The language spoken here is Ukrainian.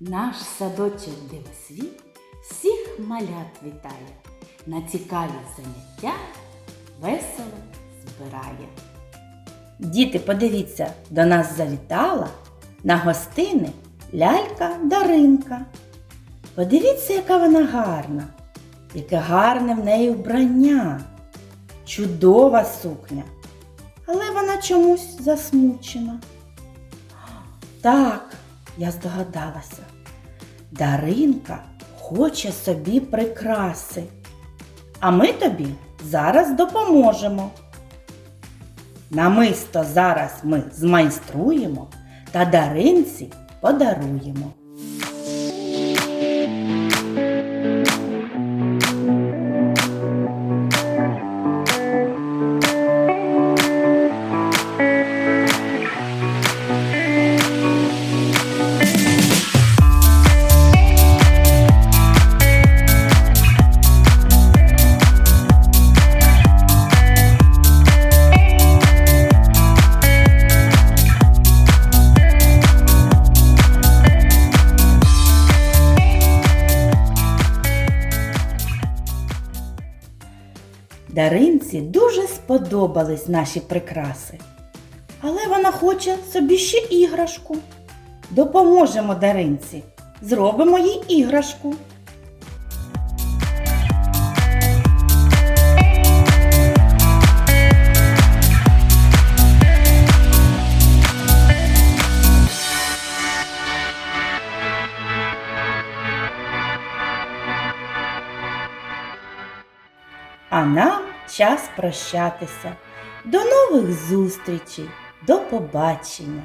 Наш садочок дивосвіт всіх малят вітає, на цікаві заняття весело збирає. Діти, подивіться, до нас завітала на гостини лялька Даринка. Подивіться, яка вона гарна, яке гарне в неї вбрання, чудова сукня. Але вона чомусь засмучена. Так, я здогадалася. Даринка хоче собі прикраси. А ми тобі зараз допоможемо. Намисто зараз ми змайструємо та даринці подаруємо. Даринці дуже сподобались наші прикраси. Але вона хоче собі ще іграшку. Допоможемо Даринці. Зробимо їй іграшку. А нам час прощатися. До нових зустрічей, до побачення!